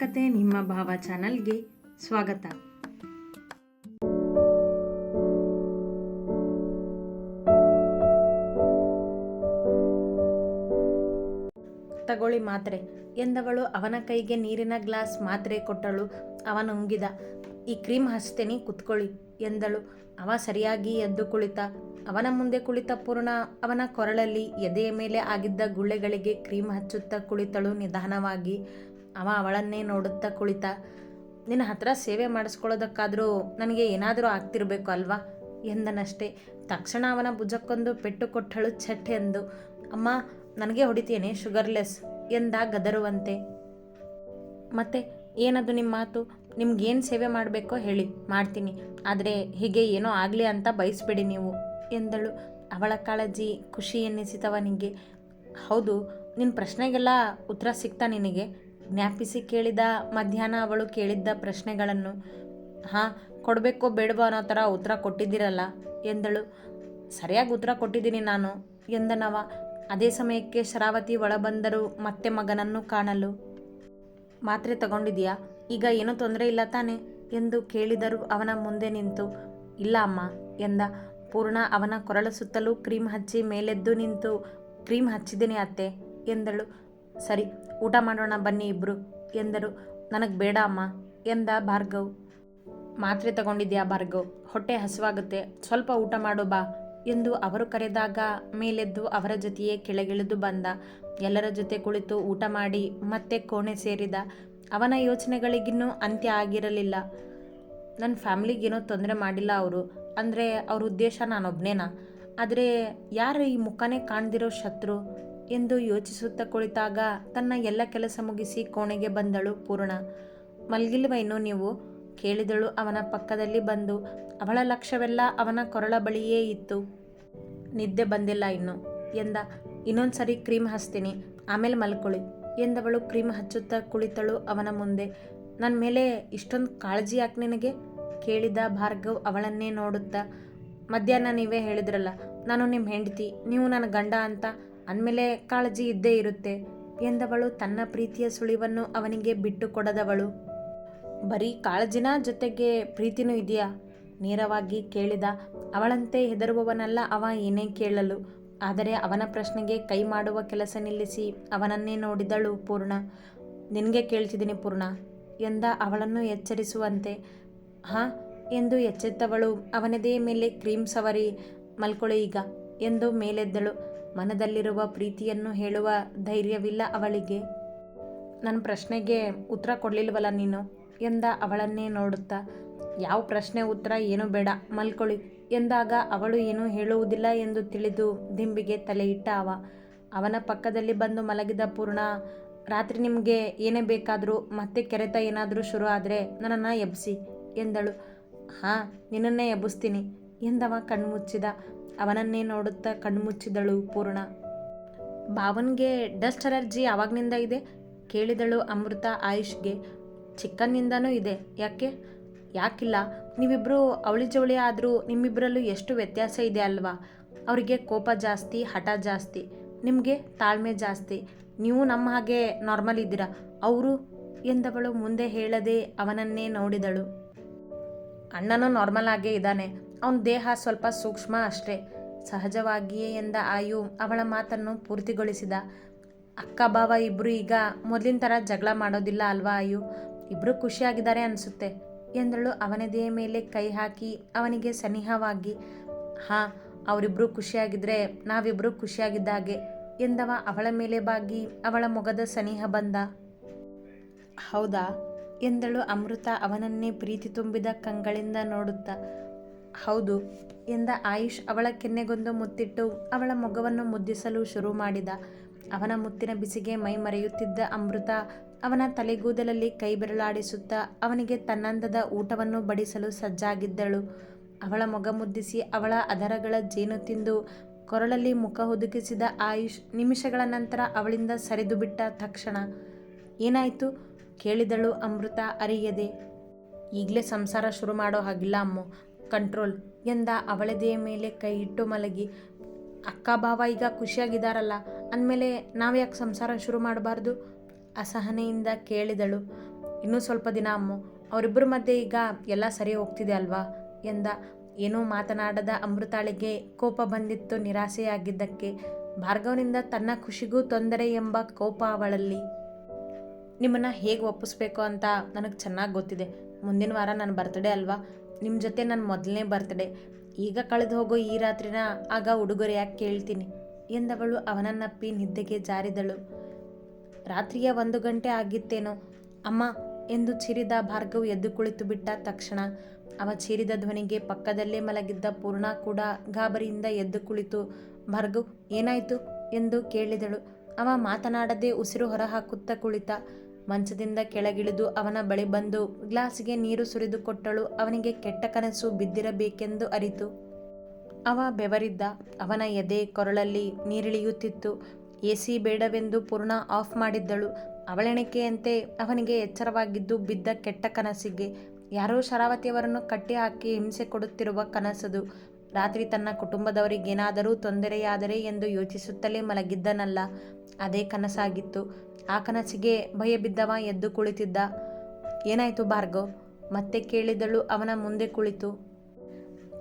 ಕತೆ ನಿಮ್ಮ ಭಾವ ಚಾನಲ್ಗೆ ಸ್ವಾಗತ. ತಗೊಳ್ಳಿ ಮಾತ್ರೆ, ಎಂದವಳು ಅವನ ಕೈಗೆ ನೀರಿನ ಗ್ಲಾಸ್ ಮಾತ್ರೆ ಕೊಟ್ಟಳು, ಅವನು ಉಂಗಿದ ಈ ಕ್ರೀಮ್ ಹಚ್ತೇನೆ, ಕುತ್ಕೊಳ್ಳಿ, ಎಂದಳು. ಅವ ಸರಿಯಾಗಿ ಎದ್ದು ಕುಳಿತ. ಅವನ ಮುಂದೆ ಕುಳಿತ ಪೂರ್ಣ, ಅವನ ಕೊರಳಲ್ಲಿ ಎದೆಯ ಮೇಲೆ ಆಗಿದ್ದ ಗುಳ್ಳೆಗಳಿಗೆ ಕ್ರೀಮ್ ಹಚ್ಚುತ್ತಾ ಕುಳಿತಳು ನಿಧಾನವಾಗಿ. ಅವ ಅವಳನ್ನೇ ನೋಡುತ್ತಾ ಕುಳಿತ. ನಿನ್ನ ಹತ್ರ ಸೇವೆ ಮಾಡಿಸ್ಕೊಳ್ಳೋದಕ್ಕಾದರೂ ನನಗೆ ಏನಾದರೂ ಆಗ್ತಿರ್ಬೇಕು ಅಲ್ವಾ? ಎಂದನಷ್ಟೇ. ತಕ್ಷಣ ಅವನ ಭುಜಕ್ಕೊಂದು ಪೆಟ್ಟು ಕೊಟ್ಟಳು ಛಟ್ ಎಂದು. ಅಮ್ಮ, ನನಗೆ ಹೊಡಿತೇನೆ, ಶುಗರ್ಲೆಸ್ ಎಂದ ಗದರುವಂತೆ. ಮತ್ತೆ ಏನದು ನಿಮ್ಮ ಮಾತು? ನಿಮ್ಗೇನು ಸೇವೆ ಮಾಡಬೇಕೋ ಹೇಳಿ, ಮಾಡ್ತೀನಿ. ಆದರೆ ಹೀಗೆ ಏನೋ ಆಗಲಿ ಅಂತ ಬಯಸ್ಬೇಡಿ ನೀವು, ಎಂದಳು. ಅವಳ ಕಾಳಜಿ ಖುಷಿ ಎನ್ನಿಸಿತವನಿಗೆ. ಹೌದು ನಿನ್ನ ಪ್ರಶ್ನೆಗೆಲ್ಲ ಉತ್ತರ ಸಿಗ್ತಾ ನಿನಗೆ? ಜ್ಞಾಪಿಸಿ ಕೇಳಿದ, ಮಧ್ಯಾಹ್ನ ಅವಳು ಕೇಳಿದ್ದ ಪ್ರಶ್ನೆಗಳನ್ನು, ಹಾಂ, ಕೊಡಬೇಕೋ ಬೇಡವೋ ಅನ್ನೋ ಥರ ಉತ್ತರ ಕೊಟ್ಟಿದ್ದೀರಲ್ಲ? ಎಂದಳು. ಸರಿಯಾಗಿ ಉತ್ತರ ಕೊಟ್ಟಿದ್ದೀನಿ ನಾನು, ಎಂದನವ. ಅದೇ ಸಮಯಕ್ಕೆ ಶರಾವತಿ ಒಳಬಂದರು ಮತ್ತೆ ಮಗನನ್ನು ಕಾಣಲು, ಮಾತ್ರೆ ತಗೊಂಡಿದ್ದೀಯಾ ಈಗ ಏನೂ ತೊಂದರೆ ಇಲ್ಲ ತಾನೆ? ಎಂದು ಕೇಳಿದರು ಅವನ ಮುಂದೆ ನಿಂತು, ಇಲ್ಲ ಅಮ್ಮ, ಎಂದ. ಪೂರ್ಣ ಅವನ ಕೊರಳ ಸುತ್ತಲೂ ಕ್ರೀಮ್ ಹಚ್ಚಿ ಮೇಲೆದ್ದು ನಿಂತು ಕ್ರೀಮ್ ಹಚ್ಚಿದ್ದೀನಿ ಅತ್ತೆ, ಎಂದಳು. ಸರಿ, ಊಟ ಮಾಡೋಣ ಬನ್ನಿ ಇಬ್ಬರು ಎಂದರು. ನನಗೆ ಬೇಡ ಅಮ್ಮ, ಎಂದ ಭಾರ್ಗವ್. ಮಾತ್ರೆ ತಗೊಂಡಿದ್ಯಾ ಭಾರ್ಗವ್? ಹೊಟ್ಟೆ ಹಸುವಾಗುತ್ತೆ, ಸ್ವಲ್ಪ ಊಟ ಮಾಡು ಬಾ ಎಂದು ಅವರು ಕರೆದಾಗ ಮೇಲೆದ್ದು ಅವರ ಜೊತೆಯೇ ಕೆಳಗಿಳಿದು ಬಂದ. ಎಲ್ಲರ ಜೊತೆ ಕುಳಿತು ಊಟ ಮಾಡಿ ಮತ್ತೆ ಕೋಣೆ ಸೇರಿದ. ಅವನ ಯೋಚನೆಗಳಿಗಿನ್ನೂ ಅಂತ್ಯ ಆಗಿರಲಿಲ್ಲ. ನನ್ನ ಫ್ಯಾಮ್ಲಿಗೇನೋ ತೊಂದರೆ ಮಾಡಿಲ್ಲ ಅವರು, ಅಂದರೆ ಅವ್ರ ಉದ್ದೇಶ ನಾನೊಬ್ಬನೇನಾ ಆದರೆ ಯಾರು ಈ ಮುಖನೇ ಕಾಣ್ದಿರೋ ಶತ್ರು? ಎಂದು ಯೋಚಿಸುತ್ತಾ ಕುಳಿತಾಗ ತನ್ನ ಎಲ್ಲ ಕೆಲಸ ಮುಗಿಸಿ ಕೋಣೆಗೆ ಬಂದಳು ಪೂರ್ಣ. ಮಲ್ಗಿಲ್ವೈನು ನೀವು? ಕೇಳಿದಳು ಅವನ ಪಕ್ಕದಲ್ಲಿ ಬಂದು. ಅವಳ ಲಕ್ಷ್ಯವೆಲ್ಲ ಅವನ ಕೊರಳ ಬಳಿಯೇ ಇತ್ತು. ನಿದ್ದೆ ಬಂದಿಲ್ಲ ಇನ್ನು ಎಂದ. ಇನ್ನೊಂದು ಸರಿ ಕ್ರೀಮ್ ಹಚ್ತೀನಿ. ಆಮೇಲೆ ಮಲ್ಕೊಳ್ಳಿ ಎಂದವಳು ಕ್ರೀಮ್ ಹಚ್ಚುತ್ತಾ ಕುಳಿತಳು ಅವನ ಮುಂದೆ. ನನ್ನ ಮೇಲೆ ಇಷ್ಟೊಂದು ಕಾಳಜಿ ಯಾಕೆ ನಿನಗೆ? ಕೇಳಿದ ಭಾರ್ಗವ್ ಅವಳನ್ನೇ ನೋಡುತ್ತಾ. ಮಧ್ಯಾಹ್ನ ನೀವೇ ಹೇಳಿದ್ರಲ್ಲ, ನಾನು ನಿಮ್ಮ ಹೆಂಡತಿ, ನೀವು ನನ್ನ ಗಂಡ ಅಂತ ಅಂದಮೇಲೆ ಕಾಳಜಿ ಇದ್ದೇ ಇರುತ್ತೆ ಎಂದವಳು ತನ್ನ ಪ್ರೀತಿಯ ಸುಳಿವನ್ನು ಅವನಿಗೆ ಬಿಟ್ಟು ಕೊಡದವಳು ಬರೀ ಕಾಳಜಿನ ಜೊತೆಗೆ ಪ್ರೀತಿನೂ ಇದೆಯಾ? ನೇರವಾಗಿ ಕೇಳಿದ. ಅವಳಂತೆ ಹೆದರುವವನಲ್ಲ ಅವ ಏನೇ ಕೇಳಲು. ಆದರೆ ಅವನ ಪ್ರಶ್ನೆಗೆ ಕೈ ಮಾಡುವ ಕೆಲಸ ನಿಲ್ಲಿಸಿ ಅವನನ್ನೇ ನೋಡಿದಳು ಪೂರ್ಣ. ನಿನಗೆ ಕೇಳ್ತಿದ್ದೀನಿ ಪೂರ್ಣ ಎಂದ ಅವಳನ್ನು ಎಚ್ಚರಿಸುವಂತೆ. ಹಾಂ ಎಂದು ಎಚ್ಚೆತ್ತವಳು. ಅವನದೇ ಮೇಲೆ ಕ್ರೀಮ್ ಸವರಿ ಮಲ್ಕೊಳ್ಳಿ ಈಗ ಎಂದು ಮೇಲೆದ್ದಳು. ಮನದಲ್ಲಿರುವ ಪ್ರೀತಿಯನ್ನು ಹೇಳುವ ಧೈರ್ಯವಿಲ್ಲ ಅವಳಿಗೆ. ನನ್ನ ಪ್ರಶ್ನೆಗೆ ಉತ್ತರ ಕೊಡಲಿಲ್ವಲ್ಲ ನೀನು? ಎಂದ ಅವಳನ್ನೇ ನೋಡುತ್ತಾ. ಯಾವ ಪ್ರಶ್ನೆ ಉತ್ತರ ಏನೂ ಬೇಡ, ಮಲ್ಕೊಳ್ಳಿ ಎಂದಾಗ ಅವಳು ಏನೂ ಹೇಳುವುದಿಲ್ಲ ಎಂದು ತಿಳಿದು ದಿಂಬಿಗೆ ತಲೆಯಿಟ್ಟ ಅವ. ಅವನ ಪಕ್ಕದಲ್ಲಿ ಬಂದು ಮಲಗಿದ ಪೂರ್ಣ, ರಾತ್ರಿ ನಿಮಗೆ ಏನೇ ಬೇಕಾದರೂ, ಮತ್ತೆ ಕೆರೆತ ಏನಾದರೂ ಶುರು ಆದರೆ ನನ್ನನ್ನು ಎಬ್ಬಿಸಿ ಎಂದಳು. ಹಾಂ, ನಿನ್ನನ್ನೇ ಎಬ್ಬಿಸ್ತೀನಿ ಎಂದವ ಕಣ್ಮುಚ್ಚಿದ. ಅವನನ್ನೇ ನೋಡುತ್ತಾ ಕಣ್ಮುಚ್ಚಿದಳು ಪೂರ್ಣ. ಭಾವನ್ಗೆ ಡಸ್ಟ್ ಅಲರ್ಜಿ ಅವಾಗ್ನಿಂದ ಇದೆ? ಕೇಳಿದಳು ಅಮೃತ ಆಯುಷ್ಗೆ. ಚಿಕ್ಕನ್ನಿಂದನೂ ಇದೆ. ಯಾಕೆ? ಯಾಕಿಲ್ಲ? ನೀವಿಬ್ಬರು ಅವಳಿ ಜವಳಿ ಆದರೂ ನಿಮ್ಮಿಬ್ಬರಲ್ಲೂ ಎಷ್ಟು ವ್ಯತ್ಯಾಸ ಇದೆ ಅಲ್ವಾ? ಅವರಿಗೆ ಕೋಪ ಜಾಸ್ತಿ, ಹಠ ಜಾಸ್ತಿ. ನಿಮಗೆ ತಾಳ್ಮೆ ಜಾಸ್ತಿ. ನೀವು ನಮ್ಮ ಹಾಗೆ ನಾರ್ಮಲ್ ಇದ್ದೀರಾ? ಅವರು ಎಂದವಳು ಮುಂದೆ ಹೇಳದೆ ಅವನನ್ನೇ ನೋಡಿದಳು. ಅಣ್ಣನೂ ನಾರ್ಮಲ್ ಆಗೇ ಇದ್ದಾನೆ. ಅವನ ದೇಹ ಸ್ವಲ್ಪ ಸೂಕ್ಷ್ಮ ಅಷ್ಟೇ. ಸಹಜವಾಗಿಯೇ ಎಂದ ಆಯು ಅವಳ ಮಾತನ್ನು ಪೂರ್ತಿಗೊಳಿಸಿದ. ಅಕ್ಕ ಭಾವ ಇಬ್ಬರು ಈಗ ಮೊದಲಿನ ಥರ ಜಗಳ ಮಾಡೋದಿಲ್ಲ ಅಲ್ವಾ ಆಯು? ಇಬ್ಬರು ಖುಷಿಯಾಗಿದ್ದಾರೆ ಅನಿಸುತ್ತೆ ಎಂದಳು ಅವನದೆಯ ಮೇಲೆ ಕೈ ಹಾಕಿ ಅವನಿಗೆ ಸನಿಹವಾಗಿ. ಹಾಂ ಅವರಿಬ್ಬರು ಖುಷಿಯಾಗಿದ್ದರೆ ನಾವಿಬ್ಬರು ಖುಷಿಯಾಗಿದ್ದ ಹಾಗೆ ಎಂದವ ಅವಳ ಮೇಲೆ ಬಾಗಿ ಅವಳ ಮೊಗದ ಸನಿಹ ಬಂದ. ಹೌದಾ? ಎಂದಳು ಅಮೃತ ಅವನನ್ನೇ ಪ್ರೀತಿ ತುಂಬಿದ ಕಂಗಳಿಂದ ನೋಡುತ್ತಾ. ಹೌದು. ಎಂದ ಆಯುಷ್ ಅವಳ ಕೆನ್ನೆಗೊಂದು ಮುತ್ತಿಟ್ಟು ಅವಳ ಮೊಗವನ್ನು ಮುದ್ದಿಸಲು ಶುರು ಮಾಡಿದ. ಅವನ ಮುತ್ತಿನ ಬಿಸಿಗೆ ಮೈ ಮರೆಯುತ್ತಿದ್ದ ಅಮೃತ ಅವನ ತಲೆಗೂದಲಲ್ಲಿ ಕೈ ಬೆರಳಾಡಿಸುತ್ತಾ ಅವನಿಗೆ ತನ್ನಂದದ ಊಟವನ್ನು ಬಡಿಸಲು ಸಜ್ಜಾಗಿದ್ದಳು. ಅವಳ ಮೊಗ ಮುದ್ದಿಸಿ ಅವಳ ಅದರಗಳ ಜೇನು ತಿಂದು ಕೊರಳಲ್ಲಿ ಮುಖ ಹುದುಕಿಸಿದ ಆಯುಷ್ ನಿಮಿಷಗಳ ನಂತರ ಅವಳಿಂದ ಸರಿದು ಬಿಟ್ಟ ತಕ್ಷಣ, ಏನಾಯಿತು? ಕೇಳಿದಳು ಅಮೃತ ಅರಿಯದೆ. ಈಗಲೇ ಸಂಸಾರ ಶುರು ಮಾಡೋ ಹಾಗಿಲ್ಲ ಅಮ್ಮು. ಕಂಟ್ರೋಲ್ ಎಂದ ಅವಳದೆಯ ಮೇಲೆ ಕೈ ಇಟ್ಟು ಮಲಗಿ, ಅಕ್ಕ ಭಾವ ಈಗ ಖುಷಿಯಾಗಿದ್ದಾರಲ್ಲ ಅಂದಮೇಲೆ ನಾವು ಯಾಕೆ ಸಂಸಾರ ಶುರು ಮಾಡಬಾರ್ದು? ಅಸಹನೆಯಿಂದ ಕೇಳಿದಳು. ಇನ್ನೂ ಸ್ವಲ್ಪ ದಿನ ಅಮ್ಮು ಅವರಿಬ್ಬರ ಮಧ್ಯೆ ಈಗ ಎಲ್ಲ ಸರಿ ಹೋಗ್ತಿದೆ ಅಲ್ವಾ? ಎಂದ. ಏನೂ ಮಾತನಾಡದ ಅಮೃತಾಳಿಗೆ ಕೋಪ ಬಂದಿತ್ತು ನಿರಾಸೆಯಾಗಿದ್ದಕ್ಕೆ. ಭಾರ್ಗವನಿಂದ ತನ್ನ ಖುಷಿಗೂ ತೊಂದರೆ ಎಂಬ ಕೋಪ ಅವಳಲ್ಲಿ. ನಿಮ್ಮನ್ನು ಹೇಗೆ ಒಪ್ಪಿಸ್ಬೇಕು ಅಂತ ನನಗೆ ಚೆನ್ನಾಗಿ ಗೊತ್ತಿದೆ. ಮುಂದಿನ ವಾರ ನನ್ನ ಬರ್ತ್ಡೇ ಅಲ್ವಾ? ನಿಮ್ಮ ಜೊತೆ ನನ್ನ ಮೊದಲನೇ ಬರ್ತ್ಡೇ ಈಗ ಕಳೆದು ಹೋಗೋ ಈ ರಾತ್ರಿನ ಆಗ ಉಡುಗೊರೆಯಾಗಿ ಕೇಳ್ತೀನಿ? ಎಂದವಳು ಅವನನ್ನಪ್ಪಿ ನಿದ್ದೆಗೆ ಜಾರಿದಳು. ರಾತ್ರಿಯ ಒಂದು ಗಂಟೆ ಆಗಿತ್ತೇನೋ? ಅಮ್ಮ, ಎಂದು ಚಿರಿದ ಭಾರ್ಗವ್ ಎದ್ದು ಕುಳಿತು ಬಿಟ್ಟ ತಕ್ಷಣ, ಅವ ಚೀರಿದ ಧ್ವನಿಗೆ ಪಕ್ಕದಲ್ಲೇ ಮಲಗಿದ್ದ ಪೂರ್ಣ ಕೂಡ ಗಾಬರಿಯಿಂದ ಎದ್ದು ಕುಳಿತು, ಭಾರ್ಗವ್, ಏನಾಯಿತು? ಎಂದು ಕೇಳಿದಳು. ಅವ ಮಾತನಾಡದೆ ಉಸಿರು ಹೊರಹಾಕುತ್ತಾ ಕುಳಿತ ಮಂಚದಿಂದ ಕೆಳಗಿಳಿದು ಅವನ ಬಳಿ ಬಂದು, ಗ್ಲಾಸ್ಗೆ ನೀರು ಸುರಿದು ಕೊಟ್ಟಳು, ಅವನಿಗೆ ಕೆಟ್ಟ ಕನಸು ಬಿದ್ದಿರಬೇಕೆಂದು ಅರಿತು. ಅವ ಬೆವರಿದ್ದ, ಅವನ ಎದೆ ಕೊರಳಲ್ಲಿ ನೀರಿಳಿಯುತ್ತಿತ್ತು. ಎ ಸಿ ಬೇಡವೆಂದು ಪೂರ್ಣ ಆಫ್ ಮಾಡಿದ್ದಳು. ಅವಳೆಣಿಕೆಯಂತೆ ಅವನಿಗೆ ಎಚ್ಚರವಾಗಿದ್ದು ಬಿದ್ದ ಕೆಟ್ಟ ಕನಸಿಗೆ. ಯಾರೋ ಶರಾವತಿಯವರನ್ನು ಕಟ್ಟಿ ಹಾಕಿ ಹಿಂಸೆ ಕೊಡುತ್ತಿರುವ ಕನಸದು. ರಾತ್ರಿ ತನ್ನ ಕುಟುಂಬದವರಿಗೇನಾದರೂ ತೊಂದರೆಯಾದರೆ ಎಂದು ಯೋಚಿಸುತ್ತಲೇ ಮಲಗಿದ್ದನಲ್ಲ. ಅದೇ ಕನಸಾಗಿತ್ತು. ಆ ಕನಸಿಗೆ ಭಯ ಬಿದ್ದವ ಎದ್ದು ಕುಳಿತಿದ್ದ. ಏನಾಯಿತು ಭಾರ್ಗವ್? ಮತ್ತೆ ಕೇಳಿದಳು ಅವನ ಮುಂದೆ ಕುಳಿತು.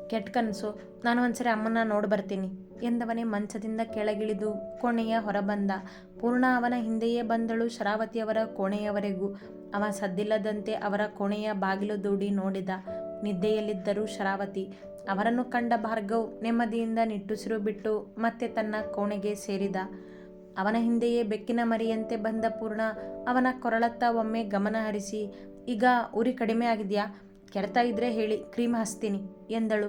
ಕೆಟ್ಟ ಕನಸು. ನಾನು ಒಂದ್ಸರಿ ಅಮ್ಮನ ನೋಡಿ ಬರ್ತೀನಿ ಎಂದವನೇ ಮಂಚದಿಂದ ಕೆಳಗಿಳಿದು ಕೋಣೆಯ ಹೊರಬಂದ. ಪೂರ್ಣ ಅವನ ಹಿಂದೆಯೇ ಬಂದಳು ಶರಾವತಿಯವರ ಕೋಣೆಯವರೆಗೂ. ಅವ ಸದ್ದಿಲ್ಲದಂತೆ ಅವರ ಕೋಣೆಯ ಬಾಗಿಲು ದೂಡಿ ನೋಡಿದ. ನಿದ್ದೆಯಲ್ಲಿದ್ದರು ಶರಾವತಿ, ಅವರನ್ನು ಕಂಡ ಭಾರ್ಗವ್ ನೆಮ್ಮದಿಯಿಂದ ನಿಟ್ಟುಸಿರು ಬಿಟ್ಟು ಮತ್ತೆ ತನ್ನ ಕೋಣೆಗೆ ಸೇರಿದ. ಅವನ ಹಿಂದೆಯೇ ಬೆಕ್ಕಿನ ಮರಿಯಂತೆ ಬಂದ ಪೂರ್ಣ ಅವನ ಕೊರಳತ್ತ ಒಮ್ಮೆ ಗಮನ ಹರಿಸಿ, ಈಗ ಉರಿ ಕಡಿಮೆ ಆಗಿದೆಯಾ? ಕೆರೆತ ಇದ್ರೆ ಹೇಳಿ, ಕ್ರೀಮ್ ಹಚ್ತೀನಿ ಎಂದಳು.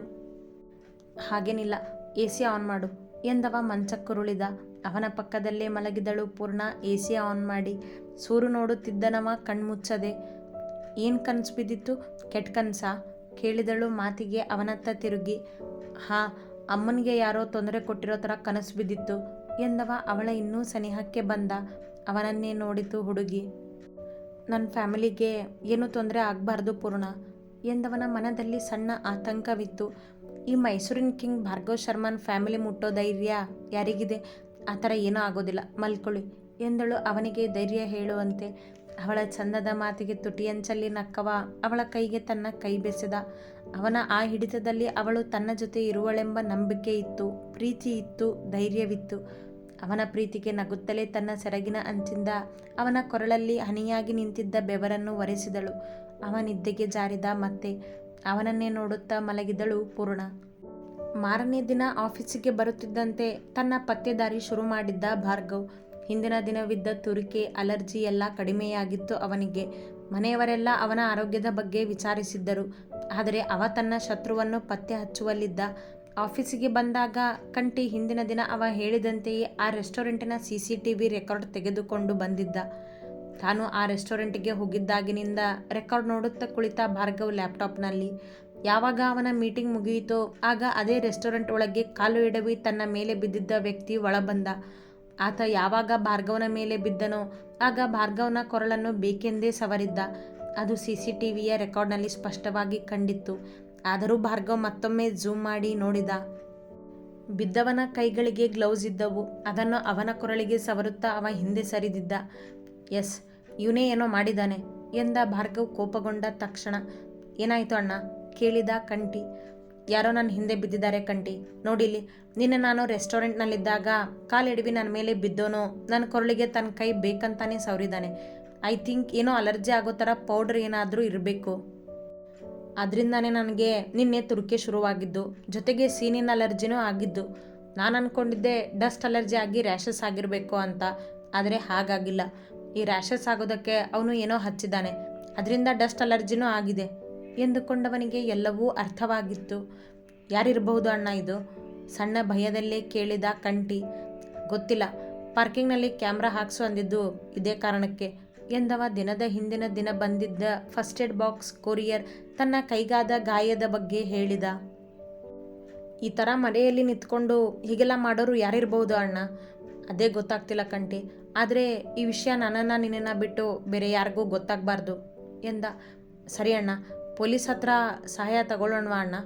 ಹಾಗೇನಿಲ್ಲ ಎ ಸಿ ಆನ್ ಮಾಡು ಎಂದವ ಮಂಚಕ್ಕುರುಳಿದ. ಅವನ ಪಕ್ಕದಲ್ಲೇ ಮಲಗಿದಳು ಪೂರ್ಣ ಎ ಸಿ ಆನ್ ಮಾಡಿ. ಸೂರು ನೋಡುತ್ತಿದ್ದನವ ಕಣ್ಮುಚ್ಚದೆ. ಏನು ಕನಸು ಬಿದ್ದಿತ್ತು? ಕೆಟ್ಟ ಕನಸಾ ಕೇಳಿದಳು ಮಾತಿಗೆ ಅವನತ್ತ ತಿರುಗಿ, ಹಾ, ಅಮ್ಮನಿಗೆ ಯಾರೋ ತೊಂದರೆ ಕೊಟ್ಟಿರೋ ಥರ ಕನಸು ಬಿದ್ದಿತ್ತು ಎಂದವ ಅವಳ ಇನ್ನೂ ಸನಿಹಕ್ಕೆ ಬಂದ, ಅವನನ್ನೇ ನೋಡಿತು ಹುಡುಗಿ. ನನ್ನ ಫ್ಯಾಮಿಲಿಗೆ ಏನೂ ತೊಂದರೆ ಆಗಬಾರ್ದು ಪೂರ್ಣ ಎಂದವನ ಮನದಲ್ಲಿ ಸಣ್ಣ ಆತಂಕವಿತ್ತು. ಈ ಮೈಸೂರಿನ ಕಿಂಗ್ ಭಾರ್ಗವ್ ಶರ್ಮನ್ ಫ್ಯಾಮಿಲಿ ಮುಟ್ಟೋ ಧೈರ್ಯ ಯಾರಿಗಿದೆ? ಆ ಥರ ಏನೂ ಆಗೋದಿಲ್ಲ, ಮಲ್ಕೊಳ್ಳಿ ಎಂದಳು ಅವನಿಗೆ ಧೈರ್ಯ ಹೇಳುವಂತೆ. ಅವಳ ಚಂದದ ಮಾತಿಗೆ ತುಟಿಯಂಚಲ್ಲಿ ನಕ್ಕವ, ಅವಳ ಕೈಗೆ ತನ್ನ ಕೈ ಬೆಸೆದ. ಅವನ ಆ ಹಿಡಿತದಲ್ಲಿ ಅವಳು ತನ್ನ ಜೊತೆ ಇರುವಳೆಂಬ ನಂಬಿಕೆ ಇತ್ತು, ಪ್ರೀತಿ ಇತ್ತು, ಧೈರ್ಯವಿತ್ತು. ಅವನ ಪ್ರೀತಿಗೆ ನಗುತ್ತಲೇ ತನ್ನ ಸೆರಗಿನ ಅಂಚಿಂದ ಅವನ ಕೊರಳಲ್ಲಿ ಹನಿಯಾಗಿ ನಿಂತಿದ್ದ ಬೆವರನ್ನು ಒರೆಸಿದಳು. ಅವ ನಿದ್ದೆಗೆ ಜಾರಿದ ಮತ್ತೆ ಅವನನ್ನೇ ನೋಡುತ್ತಾ ಮಲಗಿದಳು ಪೂರ್ಣ. ಮಾರನೇ ದಿನ ಆಫೀಸಿಗೆ ಬರುತ್ತಿದ್ದಂತೆ ತನ್ನ ಪತ್ತೆದಾರಿ ಶುರು ಮಾಡಿದ್ದ ಭಾರ್ಗವ್. ಹಿಂದಿನ ದಿನವಿದ್ದ ತುರಿಕೆ, ಅಲರ್ಜಿ ಎಲ್ಲ ಕಡಿಮೆಯಾಗಿತ್ತು ಅವನಿಗೆ. ಮನೆಯವರೆಲ್ಲ ಅವನ ಆರೋಗ್ಯದ ಬಗ್ಗೆ ವಿಚಾರಿಸಿದ್ದರು. ಆದರೆ ಅವ ತನ್ನ ಶತ್ರುವನ್ನು ಪತ್ತೆ ಹಚ್ಚುವಲ್ಲಿದ್ದ. ಆಫೀಸಿಗೆ ಬಂದಾಗ ಕಂಟಿ ಹಿಂದಿನ ದಿನ ಅವ ಹೇಳಿದಂತೆಯೇ ಆ ರೆಸ್ಟೋರೆಂಟಿನ C C T V record ತೆಗೆದುಕೊಂಡು ಬಂದಿದ್ದ. ತಾನು ಆ ರೆಸ್ಟೋರೆಂಟಿಗೆ ಹೋಗಿದ್ದಾಗಿನಿಂದ ರೆಕಾರ್ಡ್ ನೋಡುತ್ತಾ ಕುಳಿತ ಭಾರ್ಗವ್ ಲ್ಯಾಪ್ಟಾಪ್ನಲ್ಲಿ. ಯಾವಾಗ ಅವನ ಮೀಟಿಂಗ್ ಮುಗಿಯಿತೋ ಆಗ ಅದೇ ರೆಸ್ಟೋರೆಂಟ್ ಒಳಗೆ ಕಾಲು ಇಡವಿ ತನ್ನ ಮೇಲೆ ಬಿದ್ದಿದ್ದ ವ್ಯಕ್ತಿ ಒಳಬಂದ. ಆತ ಯಾವಾಗ ಭಾರ್ಗವನ ಮೇಲೆ ಬಿದ್ದನೋ ಆಗ ಭಾರ್ಗವನ ಕೊರಳನ್ನು ಬೇಕೆಂದೇ ಸವರಿದ್ದ. ಅದು ಸಿ ಸಿ ಟಿ ವಿಯ ರೆಕಾರ್ಡ್ನಲ್ಲಿ ಸ್ಪಷ್ಟವಾಗಿ ಕಂಡಿತ್ತು. ಆದರೂ ಭಾರ್ಗವ್ ಮತ್ತೊಮ್ಮೆ ಝೂಮ್ ಮಾಡಿ ನೋಡಿದ. ಬಿದ್ದವನ ಕೈಗಳಿಗೆ ಗ್ಲೌಸ್ ಇದ್ದವು. ಅದನ್ನು ಅವನ ಕೊರಳಿಗೆ ಸವರುತ್ತಾ ಅವ ಹಿಂದೆ ಸರಿದಿದ್ದ. ಎಸ್, ಇವನೇ ಏನೋ ಮಾಡಿದ್ದಾನೆ ಎಂದ ಭಾರ್ಗವ್ ಕೋಪಗೊಂಡ ತಕ್ಷಣ. ಏನಾಯಿತು ಅಣ್ಣ? ಕೇಳಿದ ಕಂಟಿ ಯಾರೋ ನನ್ನ ಹಿಂದೆ ಬಿದ್ದಿದ್ದಾರೆ ಕಂಟಿ. ನೋಡಿಲಿ ನಿನ್ನೆ ನಾನು ರೆಸ್ಟೋರೆಂಟ್ನಲ್ಲಿದ್ದಾಗ ಕಾಲೆಡವಿ ನನ್ನ ಮೇಲೆ ಬಿದ್ದೋನು. ನನ್ನ ಕೊರಳಿಗೆ ತನ್ನ ಕೈ ಬೇಕಂತಾನೆ ಸವರಿದ್ದಾನೆ. ಐ ಥಿಂಕ್ ಏನೋ ಅಲರ್ಜಿ ಆಗೋ ಥರ ಪೌಡ್ರ್ ಏನಾದರೂ ಇರಬೇಕು. ಅದರಿಂದಾನೇ ನನಗೆ ನಿನ್ನೆ ತುರುಕೆ ಶುರುವಾಗಿದ್ದು. ಜೊತೆಗೆ ಸೀನಿನ ಅಲರ್ಜಿನೂ ಆಗಿದ್ದು. ನಾನು ಅಂದ್ಕೊಂಡಿದ್ದೆ ಡಸ್ಟ್ ಅಲರ್ಜಿ ಆಗಿ ರ್ಯಾಷಸ್ ಆಗಿರಬೇಕು ಅಂತ. ಆದರೆ ಹಾಗಾಗಿಲ್ಲ. ಈ ರ್ಯಾಷಸ್ ಆಗೋದಕ್ಕೆ ಅವನು ಏನೋ ಹಚ್ಚಿದ್ದಾನೆ. ಅದರಿಂದ ಡಸ್ಟ್ ಅಲರ್ಜಿನೂ ಆಗಿದೆ. ಎಂದುಕೊಂಡವನಿಗೆ ಎಲ್ಲವೂ ಅರ್ಥವಾಗಿತ್ತು. ಯಾರಿರಬಹುದು ಅಣ್ಣ ಇದು? ಸಣ್ಣ ಭಯದಲ್ಲೇ ಕೇಳಿದ ಕಂಟಿ ಗೊತ್ತಿಲ್ಲ, ಪಾರ್ಕಿಂಗ್ನಲ್ಲಿ ಕ್ಯಾಮ್ರಾ ಹಾಕ್ಸು ಅಂದಿದ್ದು ಇದೇ ಕಾರಣಕ್ಕೆ. ಎಂದವ, ದಿನದ ಹಿಂದಿನ ದಿನ ಬಂದಿದ್ದ ಫಸ್ಟ್ ಏಡ್ ಬಾಕ್ಸ್ ಕೊರಿಯರ್ ತನ್ನ ಕೈಗಾದ ಗಾಯದ ಬಗ್ಗೆ ಹೇಳಿದ. ಈ ಥರ ಮನೆಯಲ್ಲಿ ನಿಂತ್ಕೊಂಡು ಹೀಗೆಲ್ಲ ಮಾಡೋರು ಯಾರಿರ್ಬೋದು ಅಣ್ಣ? ಅದೇ ಗೊತ್ತಾಗ್ತಿಲ್ಲ ಕಂಟಿ ಆದರೆ ಈ ವಿಷಯ ನನ್ನನ್ನು ನಿನ್ನನ್ನು ಬಿಟ್ಟು ಬೇರೆ ಯಾರಿಗೂ ಗೊತ್ತಾಗಬಾರ್ದು ಎಂದ. ಸರಿ ಅಣ್ಣ ಪೊಲೀಸ್ ಹತ್ರ ಸಹಾಯ ತಗೊಳ್ಳೋಣವಾ ಅಣ್ಣ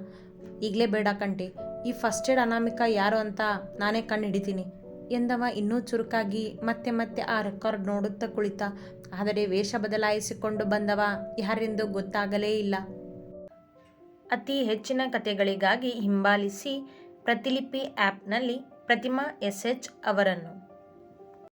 ಈಗಲೇ ಬೇಡ ಕಂಟಿ ಈ ಫಸ್ಟ್ ಏಡ್ ಅನಾಮಿಕ ಯಾರು ಅಂತ ನಾನೇ ಕಂಡು ಹಿಡಿತೀನಿ ಎಂದವ ಇನ್ನೂ ಚುರುಕಾಗಿ ಮತ್ತೆ ಮತ್ತೆ ಆ ರೆಕಾರ್ಡ್ ನೋಡುತ್ತಾ ಕುಳಿತ. ಆದರೆ ವೇಷ ಬದಲಾಯಿಸಿಕೊಂಡು ಬಂದವ ಯಾರೆಂದು ಗೊತ್ತಾಗಲೇ ಇಲ್ಲ. ಅತಿ ಹೆಚ್ಚಿನ ಕಥೆಗಳಿಗಾಗಿ ಹಿಂಬಾಲಿಸಿ ಪ್ರತಿಲಿಪಿ ಆ್ಯಪ್ನಲ್ಲಿ ಪ್ರತಿಮಾ ಎಸ್. ಎಚ್. ಅವರನ್ನು